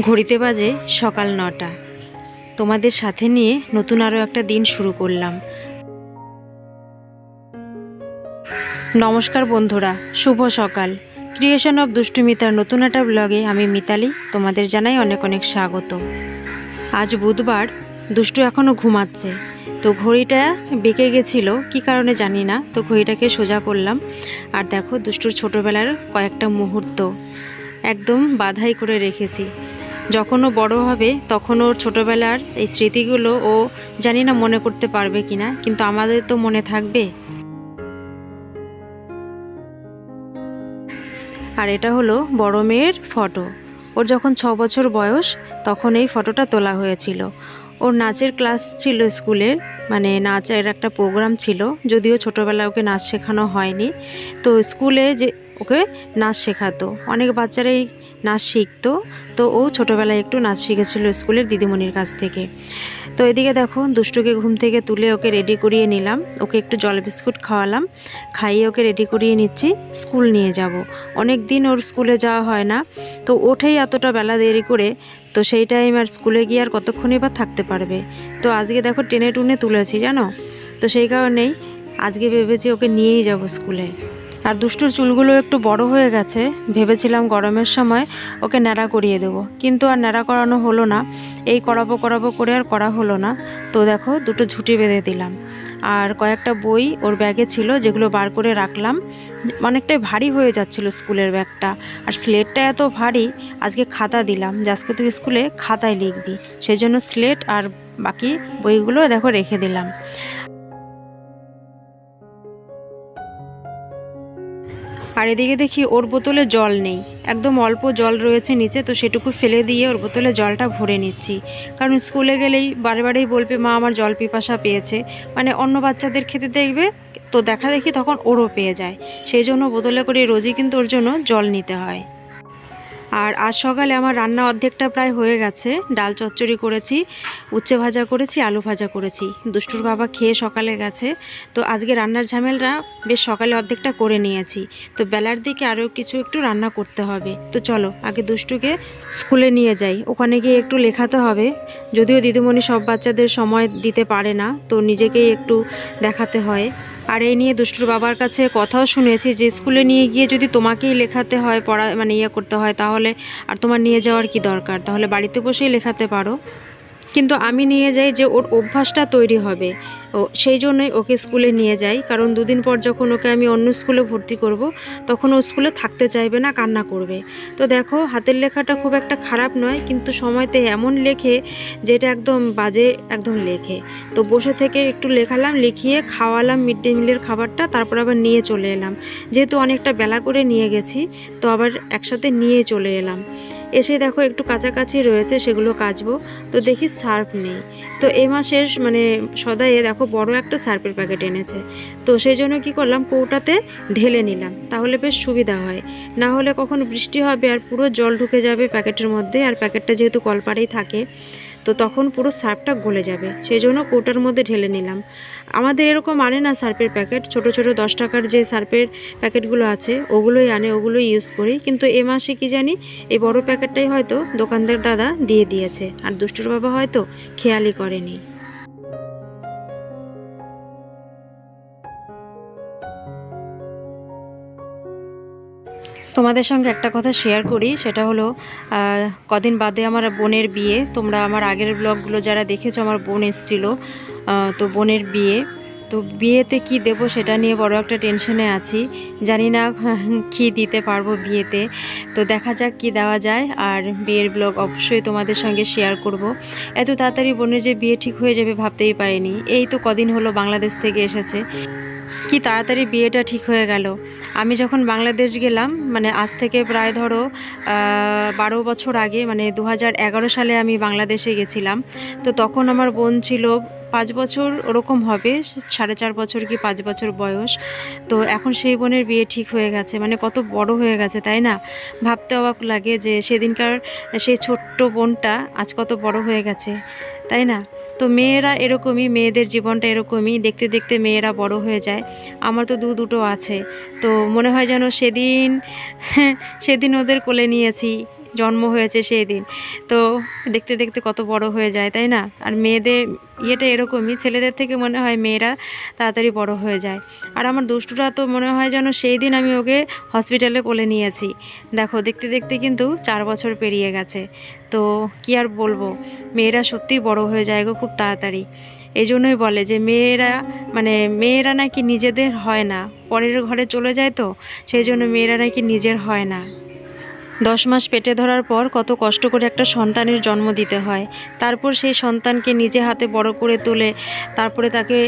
ঘড়িতে বাজে সকাল নটা। তোমাদের সাথে নিয়ে নতুন আরও একটা দিন শুরু করলাম। নমস্কার বন্ধুরা, শুভ সকাল। ক্রিয়েশন অফ দুষ্টুমিতার নতুন একটা ব্লগে আমি মিতালি, তোমাদের জানাই অনেক অনেক স্বাগত। আজ বুধবার, দুষ্টু এখনও ঘুমাচ্ছে। তো ঘড়িটা বেঁকে গেছিল, কি কারণে জানি না, তো ঘড়িটাকে সোজা করলাম। আর দেখো, দুষ্টুর ছোটোবেলার কয়েকটা মুহূর্ত। একদম বাধাই করে রেখেছি। যখন ও বড় হবে, তখন ওর ছোটোবেলার এই স্মৃতিগুলো ও জানি না মনে করতে পারবে কি না কিন্তু আমাদের তো মনে থাকবে। আর এটা হলো বড় মেয়ের ফটো। ওর যখন ছ বছর বয়স, তখন এই ফটোটা তোলা হয়েছিল। ওর নাচের ক্লাস ছিল স্কুলের মানে নাচের একটা প্রোগ্রাম ছিল, যদিও ছোটোবেলায় ওকে নাচ শেখানো হয়নি। তো স্কুলে যে ওকে নাচ শেখাতো। অনেক বাচ্চারাই নাচ শিখতো। তো ও ছোটোবেলায় একটু নাচ শিখেছিল স্কুলের দিদিমণির কাছ থেকে। তো এদিকে দেখো, দুষ্টুকে ঘুম থেকে তুলে ওকে রেডি করিয়ে নিলাম। ওকে একটু জল বিস্কুট খাওয়ালাম। খাইয়ে ওকে রেডি করিয়ে নিচ্ছি, স্কুল নিয়ে যাব। অনেক দিন ওর স্কুলে যাওয়া হয় না। তো ওঠেই এতটা বেলা দেরি করে, তো সেই টাইম আর স্কুলে গিয়ে আর কতক্ষণই বা থাকতে পারবে? তো আজকে দেখো টেনে টুনে তুলেছি, জানো? তো সেই কারণেই আজকে ভেবেছি ওকে নিয়েই যাব স্কুলে। আর দুষ্টুর চুলগুলো একটু বড় হয়ে গেছে, ভেবেছিলাম গরমের সময় ওকে ন্যাড়া করিয়ে দেবো। কিন্তু আর ন্যাড়া করানো হলো না, এই করাবো করাবো করে আর করা হলো না। তো দেখো, দুটো ঝুঁটি বেঁধে দিলাম। আর কয়েকটা বই ওর ব্যাগে ছিল, যেগুলো বার করে রাখলাম। অনেকটাই ভারী হয়ে যাচ্ছিল স্কুলের ব্যাগটা। আর স্লেটটা এত ভারী, আজকে খাতা দিলাম। যে আজকে তুই স্কুলে খাতায় লিখবি। সেই জন্য স্লেট আর বাকি বইগুলো দেখো রেখে দিলাম। আর এদিকে দেখি ওর বোতলে জল নেই। একদম অল্প জল রয়েছে নিচে, তো সেটুকু ফেলে দিয়ে ওর বোতলে জলটা ভরে নিচ্ছি। কারণ স্কুলে গেলেই বারে বারেই বলবে, মা, আমার জল পিপাসা পেয়েছে। মানে অন্য বাচ্চাদের খেতে দেখবে, তো দেখা দেখি তখন ওরও পেয়ে যায়। সেই জন্য বোতলে করে রোজই কিন্তু ওর জন্য জল নিতে হয়। আর আজ সকালে আমার রান্না অর্ধেকটা প্রায় হয়ে গেছে। ডাল চচ্চড়ি করেছি, উচ্ছে ভাজা করেছি, আলু ভাজা করেছি। দুষ্টুর বাবা খেয়ে সকালে গেছে। তো আজকে রান্নার ঝামেলটা বেশ সকালে অর্ধেকটা করে নিয়েছি। তো বেলার দিকে আরও কিছু একটু রান্না করতে হবে। তো চলো, আগে দুষ্টুকে স্কুলে নিয়ে যাই। ওখানে গিয়ে একটু লেখাতে হবে। যদিও দিদিমণি সব বাচ্চাদের সময় দিতে পারে না, তো নিজেকেই একটু দেখাতে হয়। আর এই নিয়ে দুষ্টুর বাবার কাছে কথাও শুনেছি যে স্কুলে নিয়ে গিয়ে যদি তোমাকেই লেখাতে হয়, পড়া মানে ইয়ে করতে হয়, তাহলে আর তোমার নিয়ে যাওয়ার কি দরকার? তাহলে বাড়িতে বসেই লেখাতে পারো। কিন্তু আমি নিয়ে যাই যে ওর অভ্যাসটা তৈরি হবে। ও সেই জন্যই ওকে স্কুলে নিয়ে যাই। কারণ দুদিন পর যখন ওকে আমি অন্য স্কুলে ভর্তি করব, তখন ও স্কুলে থাকতে চাইবে না, কান্না করবে। তো দেখো, হাতের লেখাটা খুব একটা খারাপ নয়, কিন্তু সময়তে এমন লেখে যেটা একদম বাজে একদম লেখে। তো বসে থেকে একটু লেখালাম, লিখিয়ে খাওয়ালাম মিড ডে মিলের খাবারটা, তারপর আবার নিয়ে চলে এলাম। যেহেতু অনেকটা বেলা করে নিয়ে গেছি, তো আবার একসাথে নিয়ে চলে এলাম। এসে দেখো একটু কাছাকাছি রয়েছে, সেগুলো কাচবো। তো দেখি সার্ফ নেই। তো এ মাসের মানে সদায়ে দেখো বড় একটা সার্পের প্যাকেট এনেছে। তো সেই জন্য কী করলাম, কৌটাতে ঢেলে নিলাম। তাহলে বেশ সুবিধা হয়। না হলে কখন বৃষ্টি হবে আর পুরো জল ঢুকে যাবে প্যাকেটের মধ্যে, আর প্যাকেটটা যেহেতু কলপাড়েই থাকে, তো তখন পুরো সার্ফটা গলে যাবে। সেই জন্য কৌটার মধ্যে ঢেলে নিলাম। আমাদের এরকম আনে না সার্ফের প্যাকেট ছোট ছোট দশ টাকার যে সার্ফের প্যাকেটগুলো আছে, ওগুলোই আনে, ওগুলোই ইউজ করি। কিন্তু এ মাসে কি জানি, এই বড় প্যাকেটটাই হয়তো দোকানদার দাদা দিয়ে দিয়েছে। আর দুষ্টুর বাবা হয়তো খেয়ালই করেনি। তোমাদের সঙ্গে একটা কথা শেয়ার করি, সেটা হলো কদিন বাদে আমার বোনের বিয়ে। তোমরা আমার আগের ব্লগগুলো যারা দেখেছ, আমার বোন এসেছিল তো বোনের বিয়ে। তো বিয়েতে কি দেব সেটা নিয়ে বড় একটা টেনশনে আছি। জানি না, কি দিতে পারব বিয়েতে। তো দেখা যাক কি দেওয়া যায়, আর বিয়ের ব্লগ অবশ্যই তোমাদের সঙ্গে শেয়ার করব। এত তাড়াতাড়ি বোনের যে বিয়ে ঠিক হয়ে যাবে ভাবতেই পারিনি। এই তো কদিন হলো বাংলাদেশ থেকে এসেছে। কি তাড়াতাড়ি বিয়েটা ঠিক হয়ে গেল? আমি যখন বাংলাদেশ গেলাম মানে আজ থেকে প্রায় ধরো বারো বছর আগে মানে দু সালে আমি বাংলাদেশে গেছিলাম, তো তখন আমার বোন ছিল পাঁচ বছর ওরকম হবে, সাড়ে চার বছর কি পাঁচ বছর বয়স, তো এখন সেই বোনের বিয়ে ঠিক হয়ে গেছে মানে কত বড় হয়ে গেছে, তাই না? ভাবতে অবাক লাগে যে সেদিনকার সেই ছোট্ট বোনটা আজ কত বড় হয়ে গেছে, তাই না? তো মেয়েরা এরকমই, মেয়েদের জীবনটা এরকমই। দেখতে দেখতে মেয়েরা বড় হয়ে যায়। আমার তো দু দুটো আছে। তো মনে হয় যেন সেদিন সেদিন ওদের কোলে নিয়েছি। জন্ম হয়েছে সেই দিন। তো দেখতে দেখতে কত বড় হয়ে যায়, তাই না? আর মেয়েদের ইয়েটা এরকমই, ছেলেদের থেকে মনে হয় মেয়েরা তাড়াতাড়ি বড় হয়ে যায়। আর আমার দুষ্টুটা তো মনে হয় যেন সেই দিন আমি ওকে হসপিটালে কোলে নিয়েছি। দেখো, দেখতে দেখতে কিন্তু চার বছর পেরিয়ে গেছে। তো কি আর বলব, মেয়েরা সত্যিই বড় হয়ে যায় গো খুব তাড়াতাড়ি। এই জন্যই বলে যে মেয়েরা মানে মেয়েরা নাকি নিজেদের হয় না। পরের ঘরে চলে যায় তো সেই জন্য মেয়েরা নাকি নিজের হয় না। দশ মাস পেটে ধরার পর কত কষ্ট করে একটা সন্তানের জন্ম দিতে হয়। তারপর সেই সন্তানকে নিজে হাতে বড় করে তোলে, তারপরে তাকে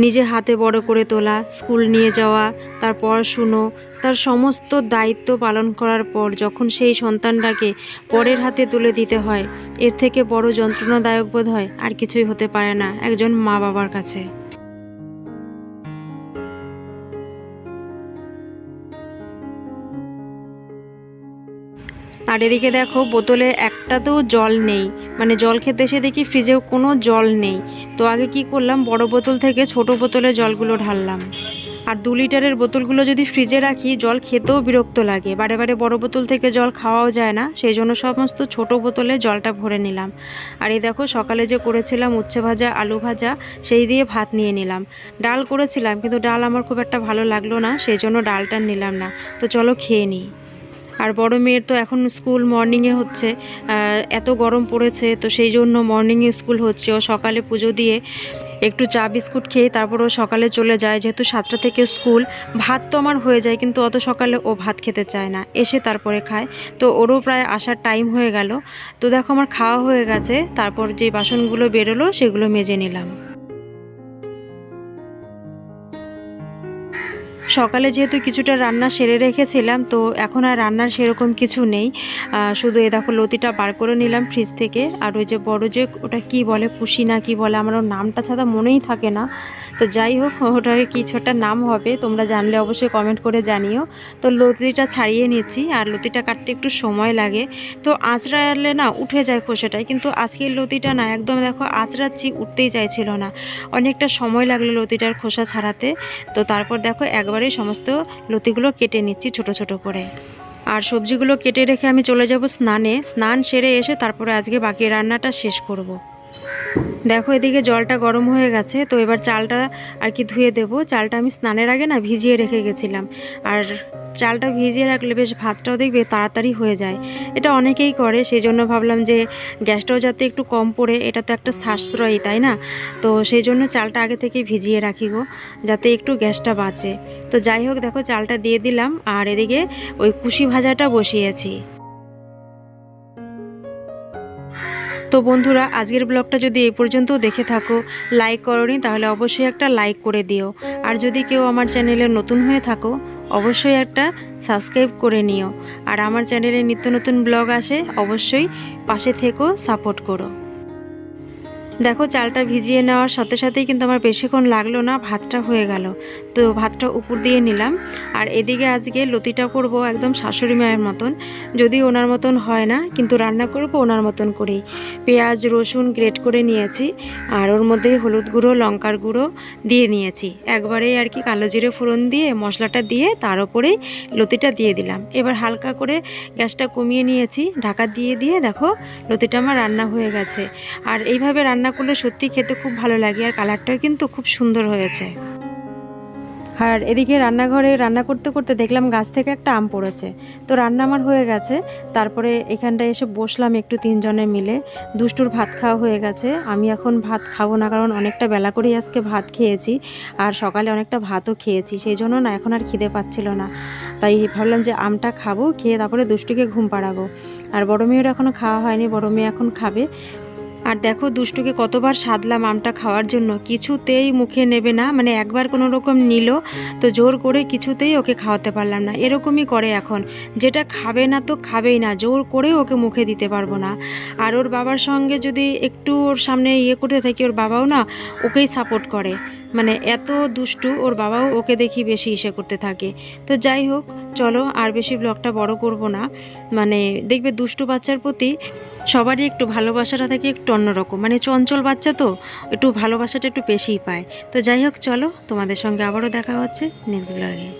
নিজে হাতে বড় করে তোলা, স্কুল নিয়ে যাওয়া, তার পড়াশুনো, তার সমস্ত দায়িত্ব পালন করার পর যখন সেই সন্তানটাকে পরের হাতে তুলে দিতে হয়, এর থেকে বড় যন্ত্রণাদায়ক বোধ হয় আর কিছুই হতে পারে না একজন মা বাবার কাছে। আর এদিকে দেখো, বোতলে একটাতেও জল নেই। মানে জল খেতে এসে দেখি ফ্রিজেও কোনো জল নেই। তো আগে কি করলাম, বড় বোতল থেকে ছোট বোতলে জলগুলো ঢাললাম। আর দু লিটারের বোতলগুলো যদি ফ্রিজে রাখি, জল খেতেও বিরক্ত লাগে। বারে বারে বড় বোতল থেকে জল খাওয়াও যায় না, সেই জন্য সমস্ত ছোট বোতলে জলটা ভরে নিলাম। আর এই দেখো, সকালে যে করেছিলাম উচ্ছে ভাজা, আলু ভাজা, সেই দিয়ে ভাত নিয়ে নিলাম। ডাল করেছিলাম, কিন্তু ডাল আমার খুব একটা ভালো লাগল না, সেই জন্য ডালটা নিলাম না। তো চলো খেয়ে নিই। আর বড় মেয়ের তো এখন স্কুল মর্নিংয়ে হচ্ছে এত গরম পড়েছে, তো সেই জন্য মর্নিংয়ে স্কুল হচ্ছে। ও সকালে পুজো দিয়ে একটু চা বিস্কুট খেয়ে তারপর ও সকালে চলে যায়। যেহেতু সাতটা থেকে স্কুল, ভাত তো আমার হয়ে যায়, কিন্তু অত সকালে ও ভাত খেতে চায় না। এসে তারপরে খায়। তো ওরও প্রায় আসার টাইম হয়ে গেল। তো দেখো আমার খাওয়া হয়ে গেছে, তারপর যে বাসনগুলো বেরোলো সেগুলো মেজে নিলাম। সকালে যেহেতু কিছুটা রান্না সেরে রেখেছিলাম, তো এখন আর রান্নার সেরকম কিছু নেই। শুধু এ দেখো লতিটা বার করে নিলাম ফ্রিজ থেকে। আর ওই যে বড় যে ওটা কি বলে, কুশি না কি বলে, আমার নামটা ছাড়া মনেই থাকে না। তো যাই হোক, ওটার কিছু একটা নাম হবে, তোমরা জানলে অবশ্যই কমেন্ট করে জানিও। তো লতিটা ছাড়িয়ে নিচ্ছি, আর লতিটা কাটতে একটু সময় লাগে। তো আঁচড়ালে না উঠে যায় খোসাটায় কিন্তু আজকের লতিটা না একদম দেখো আঁচড়াচ্ছি, উঠতেই চাইছিল না। অনেকটা সময় লাগল লতিটার খোসা ছাড়াতে। তো তারপর দেখো একবারেই সমস্ত লতিগুলো কেটে নিচ্ছি ছোট ছোট করে। আর সবজিগুলো কেটে রেখে আমি চলে যাব স্নানে। স্নান সেরে এসে তারপরে আজকে বাকি রান্নাটা শেষ করব। দেখো এদিকে জলটা গরম হয়ে গেছে, তো এবার চালটা আর কি ধুয়ে দেব। চালটা আমি স্নানের আগে না ভিজিয়ে রেখে গেছিলাম। আর চালটা ভিজিয়ে রাখলে বেশ ভাতটাও দেখবে তাড়াতাড়ি হয়ে যায়। এটা অনেকেই করে সেই জন্য ভাবলাম যে গ্যাসটাও যাতে একটু কম পড়ে, এটা তো একটা সাশ্রয়ী, তাই না? তো সেই জন্য চালটা আগে থেকে ভিজিয়ে রাখি গো, যাতে একটু গ্যাসটা বাঁচে। তো যাই হোক, দেখো চালটা দিয়ে দিলাম, আর এদিকে ওই কুশি ভাজাটা বসিয়েছি। তো বন্ধুরা, আজকের ব্লগটা যদি এই পর্যন্ত দেখে থাকো, লাইক করনি, তাহলে অবশ্যই একটা লাইক করে দিও। আর যদি কেউ আমার চ্যানেলে নতুন হয়ে থাকো অবশ্যই একটা সাবস্ক্রাইব করে নিও। আর আমার চ্যানেলে নিত্য নতুন ব্লগ আসে, অবশ্যই পাশে থেকেও সাপোর্ট করো। দেখো, চালটা ভিজিয়ে নেওয়ার সাথে সাথেই কিন্তু আমার বেশিক্ষণ লাগল না, ভাতটা হয়ে গেল। তো ভাতটা উপর দিয়ে নিলাম। আর এদিকে আজকে লতিটা করব একদম শাশুড়ি মায়ের মতন। যদি ওনার মতন হয় না, কিন্তু রান্না করব ওনার মতন করেই। পেঁয়াজ, রসুন গ্রেট করে নিয়েছি, আর ওর মধ্যে হলুদ গুঁড়ো, লঙ্কার গুঁড়ো দিয়ে নিয়েছি। একবারেই আর কি কালো জিরে ফোড়ন দিয়ে, মশলাটা দিয়ে তার ওপরেই লতিটা দিয়ে দিলাম। এবার হালকা করে গ্যাসটা কমিয়ে নিয়েছি। ঢাকা দিয়ে দিয়ে দেখো, লতিটা আমার রান্না হয়ে গেছে। আর এইভাবে রান্না করলে সত্যি খেতে খুব ভালো লাগে আর কালারটাও কিন্তু খুব সুন্দর হয়েছে। আর এদিকে রান্নাঘরে রান্না করতে করতে দেখলাম গাছ থেকে একটা আম পড়েছে। তো রান্না আমার হয়ে গেছে। তারপরে এখানটায় এসে বসলাম একটু তিনজনে মিলে। দুষ্টুর ভাত খাওয়া হয়ে গেছে। আমি এখন ভাত খাব না কারণ অনেকটা বেলা করেই আজকে ভাত খেয়েছি আর সকালে অনেকটা ভাতও খেয়েছি। সেই জন্য না এখন আর খিদে পাচ্ছিল না। তাই ভাবলাম যে আমটা খাব, খেয়ে তারপরে দুষ্টুকে ঘুম পাড়াবো। আর বড় মেয়ের এখনও খাওয়া হয়নি, বড় মেয়ে এখন খাবে। আর দেখো দুষ্টুকে কতবার সাধলাম আমটা খাওয়ার জন্য। কিছুতেই মুখে নেবে না মানে একবার কোনো রকম নিল তো জোর করে কিছুতেই ওকে খাওয়াতে পারলাম না। এরকমই করে এখন। যেটা খাবে না তো খাবেই না, জোর করে ওকে মুখে দিতে পারব না। আর ওর বাবার সঙ্গে যদি একটু ওর সামনে ইয়ে করতে থাকি, ওর বাবাও না ওকেই সাপোর্ট করে। মানে এত দুষ্টু, ওর বাবাও ওকে দেখি বেশি ইসে করতে থাকে। তো যাই হোক, চলো আর বেশি ব্লগটা বড় করব না। মানে দেখবে দুষ্টু বাচ্চার প্রতি সবারই একটু ভালোবাসাটা থাকে একটু অন্যরকম মানে চঞ্চল বাচ্চা তো, একটু ভালোবাসাটা একটু বেশিই পায়। তো যাই হোক, চলো তোমাদের সঙ্গে আবারও দেখা হচ্ছে নেক্সট ব্লগে